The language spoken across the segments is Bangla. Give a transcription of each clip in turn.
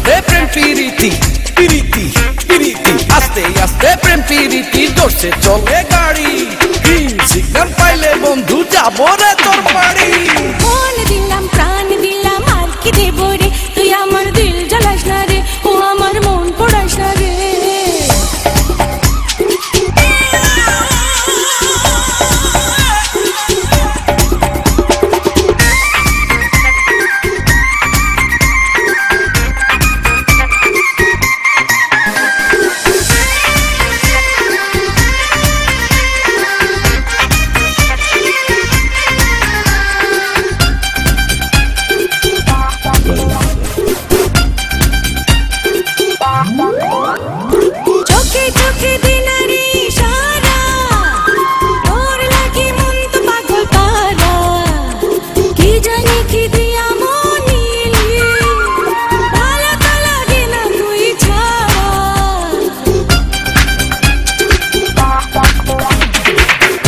আস্তে প্রেম পিরিতি পিরিতি পিরিতি। আস্তে আস্তে প্রেম পিরিতি, দোষে চলে গাড়ি। সিগন্যাল পাইলে বন্ধু যাব রে তোর বাড়ি।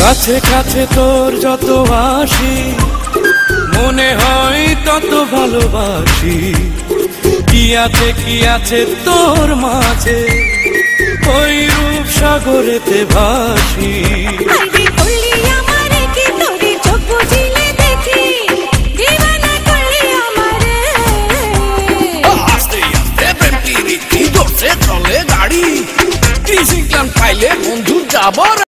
কাছে কাছে তোর যত আসি মনে হয় তত ভালোবাসি। কি আছে কি আছে তোর মাঝে, ওই রূপ সাগরেতে ভাসি।